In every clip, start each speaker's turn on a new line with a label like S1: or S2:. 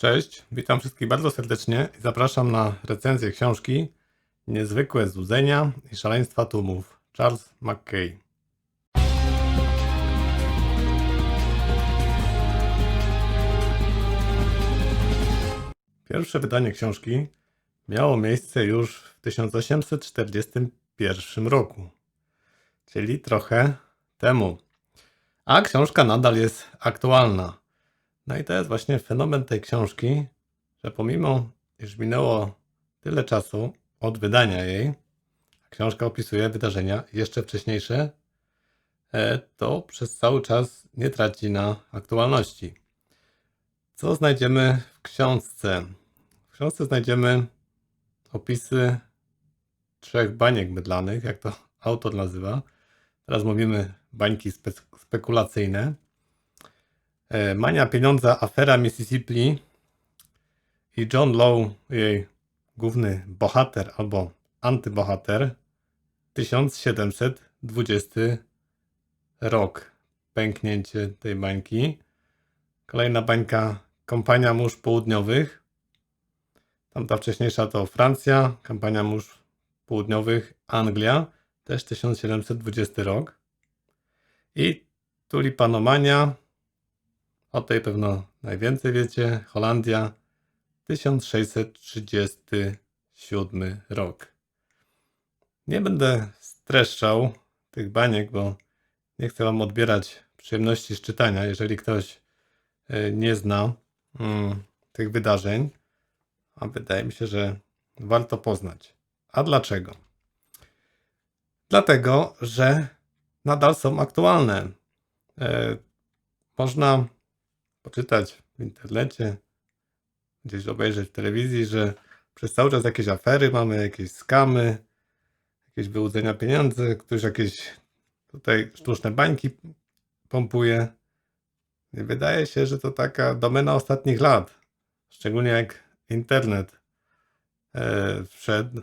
S1: Cześć, witam wszystkich bardzo serdecznie i zapraszam na recenzję książki Niezwykłe złudzenia i szaleństwa tłumów Charles McKay. Pierwsze wydanie książki miało miejsce już w 1841 roku, czyli trochę temu. A książka nadal jest aktualna. No i to jest właśnie fenomen tej książki, że pomimo, iż minęło tyle czasu od wydania jej, książka opisuje wydarzenia jeszcze wcześniejsze, e, to przez cały czas nie traci na aktualności. Co znajdziemy w książce? W książce znajdziemy opisy trzech baniek mydlanych, jak to autor nazywa. Teraz mówimy bańki spe- spekulacyjne. E, Mania pieniądza, afera Mississippi i John Lowe, jej główny bohater albo antybohater, 1720 rok. Pęknięcie tej bańki. Kolejna bańka, kampania mórz południowych. Tamta wcześniejsza to Francja, kampania mórz południowych, Anglia, też 1720 rok. I tulipanomania, o tej pewno najwięcej wiecie. Holandia 1637 rok. Nie będę streszczał tych baniek, bo nie chcę Wam odbierać przyjemności z czytania, jeżeli ktoś e, nie zna mm, tych wydarzeń. A wydaje mi się, że warto poznać. A dlaczego? Dlatego, że nadal są aktualne. E, Można poczytać w internecie, gdzieś obejrzeć w telewizji, że przez cały czas jakieś afery mamy, jakieś skamy, jakieś wyłudzenia pieniędzy, ktoś jakieś tutaj sztuczne bańki pompuje. I wydaje się, że to taka domena ostatnich lat. Szczególnie jak internet e, wszedł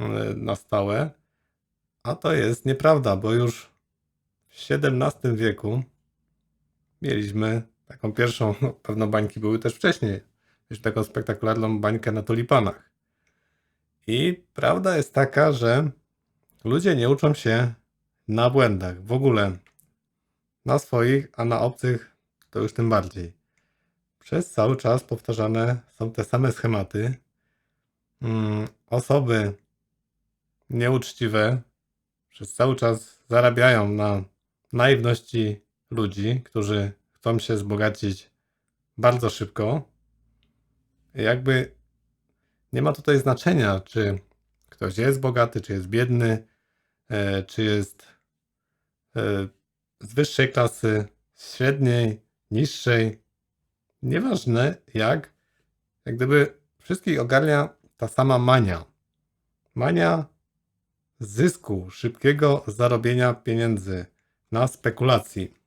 S1: e, na stałe. A to jest nieprawda, bo już w XVII wieku mieliśmy taką pierwszą, no, pewno bańki były też wcześniej, już taką spektakularną bańkę na tulipanach. I prawda jest taka, że ludzie nie uczą się na błędach w ogóle. Na swoich, a na obcych to już tym bardziej. Przez cały czas powtarzane są te same schematy. Mm, osoby nieuczciwe przez cały czas zarabiają na naiwności ludzi, którzy chcą się wzbogacić bardzo szybko. Jakby nie ma tutaj znaczenia, czy ktoś jest bogaty, czy jest biedny, e, czy jest e, z wyższej klasy, średniej, niższej. Nieważne jak, jak gdyby wszystkich ogarnia ta sama mania. Mania zysku, szybkiego zarobienia pieniędzy na spekulacji.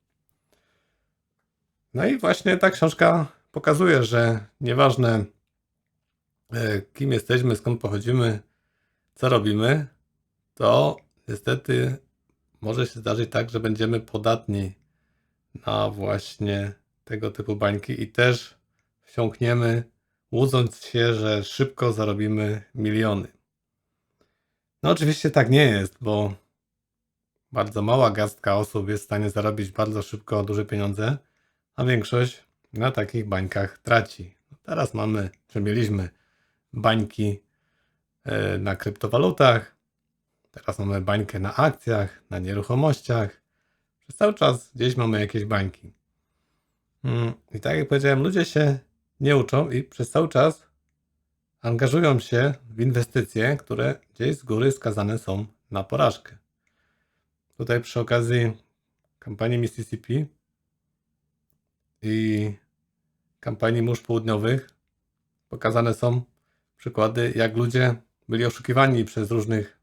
S1: No i właśnie ta książka pokazuje, że nieważne e, kim jesteśmy, skąd pochodzimy, co robimy, to niestety może się zdarzyć tak, że będziemy podatni na właśnie tego typu bańki i też wsiąkniemy, łudząc się, że szybko zarobimy miliony. No oczywiście tak nie jest, bo bardzo mała garstka osób jest w stanie zarobić bardzo szybko duże pieniądze, a większość na takich bańkach traci. No teraz mamy, czy mieliśmy bańki e, na kryptowalutach, teraz mamy bańkę na akcjach, na nieruchomościach. Przez cały czas gdzieś mamy jakieś bańki. Mm, I tak jak powiedziałem, ludzie się nie uczą i przez cały czas angażują się w inwestycje, które gdzieś z góry skazane są na porażkę. Tutaj przy okazji kampanii Mississippi i kampanii mórz południowych pokazane są przykłady, jak ludzie byli oszukiwani przez różnych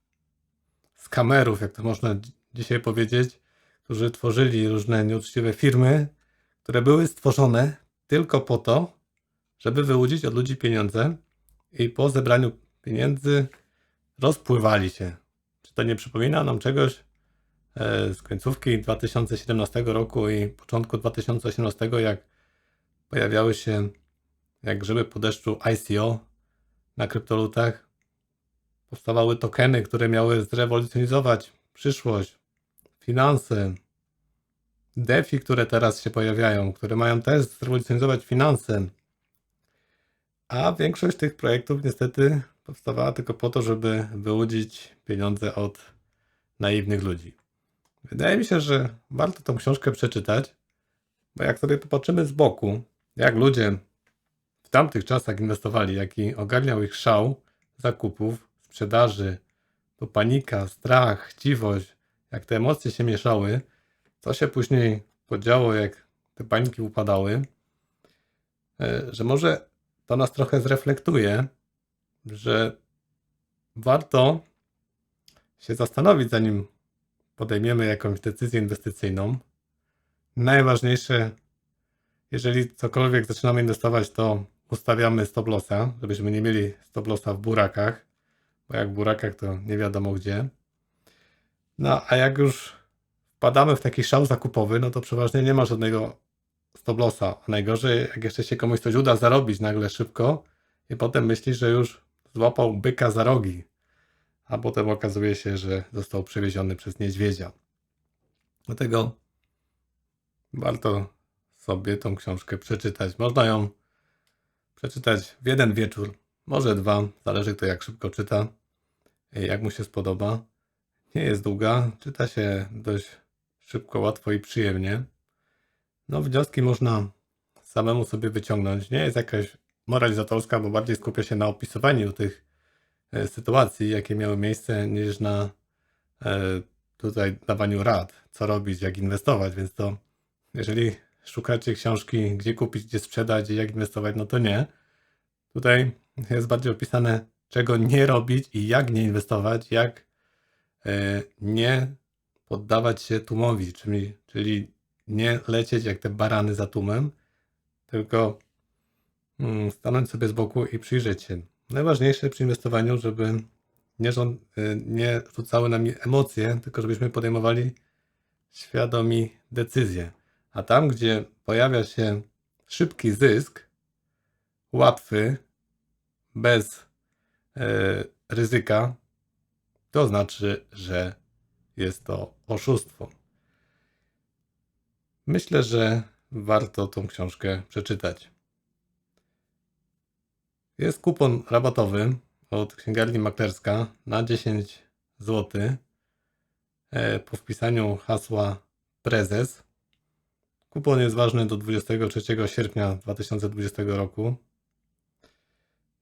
S1: skamerów, jak to można dzi- dzisiaj powiedzieć, którzy tworzyli różne nieuczciwe firmy, które były stworzone tylko po to, żeby wyłudzić od ludzi pieniądze i po zebraniu pieniędzy rozpływali się. Czy to nie przypomina nam czegoś z końcówki 2017 roku i początku 2018, jak pojawiały się jak grzyby po deszczu ICO na kryptolutach. Powstawały tokeny, które miały zrewolucjonizować przyszłość, finanse, DeFi, które teraz się pojawiają, które mają też zrewolucjonizować finanse. A większość tych projektów niestety powstawała tylko po to, żeby wyłudzić pieniądze od naiwnych ludzi. Wydaje mi się, że warto tą książkę przeczytać, bo jak sobie popatrzymy z boku, jak ludzie w tamtych czasach inwestowali, jaki ogarniał ich szał zakupów, sprzedaży, to panika, strach, chciwość, jak te emocje się mieszały, co się później podziało, jak te bańki upadały, e, że może to nas trochę zreflektuje, że warto się zastanowić, zanim podejmiemy jakąś decyzję inwestycyjną. Najważniejsze, jeżeli cokolwiek zaczynamy inwestować, to ustawiamy stop lossa, żebyśmy nie mieli stop lossa w burakach, bo jak w burakach to nie wiadomo gdzie. No a jak już wpadamy w taki szał zakupowy, no to przeważnie nie ma żadnego stop lossa. A najgorzej, jak jeszcze się komuś coś uda zarobić nagle szybko i potem myśli, że już złapał byka za rogi, a potem okazuje się, że został przewieziony przez niedźwiedzia. Dlatego warto sobie tą książkę przeczytać. Można ją przeczytać w jeden wieczór, może dwa, zależy kto jak szybko czyta, jak mu się spodoba. Nie jest długa, czyta się dość szybko, łatwo i przyjemnie. No, wnioski można samemu sobie wyciągnąć. Nie jest jakaś moralizatorska, bo bardziej skupia się na opisywaniu tych sytuacji, jakie miały miejsce, niż na e, tutaj dawaniu rad, co robić, jak inwestować. Więc to, jeżeli szukacie książki, gdzie kupić, gdzie sprzedać i jak inwestować, no to nie. Tutaj jest bardziej opisane, czego nie robić i jak nie inwestować, jak e, nie poddawać się tłumowi, czyli, czyli nie lecieć jak te barany za tłumem, tylko mm, stanąć sobie z boku i przyjrzeć się. Najważniejsze przy inwestowaniu, żeby nie, rząd, y, nie rzucały nami emocje, tylko żebyśmy podejmowali świadomi decyzje. A tam, gdzie pojawia się szybki zysk, łatwy, bez e, ryzyka, to znaczy, że jest to oszustwo. Myślę, że warto tą książkę przeczytać. Jest kupon rabatowy od księgarni maklerska na 10 zł e, po wpisaniu hasła prezes. Kupon jest ważny do 23 sierpnia 2020 roku.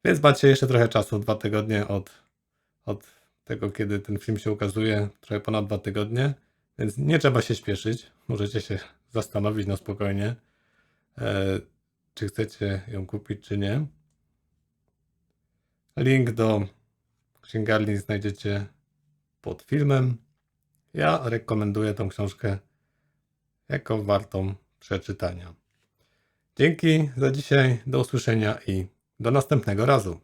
S1: Więc macie jeszcze trochę czasu, dwa tygodnie od, od tego, kiedy ten film się ukazuje, trochę ponad dwa tygodnie, więc nie trzeba się śpieszyć. Możecie się zastanowić na spokojnie, e, czy chcecie ją kupić, czy nie. Link do księgarni znajdziecie pod filmem. Ja rekomenduję tą książkę jako wartą przeczytania. Dzięki za dzisiaj, do usłyszenia i do następnego razu.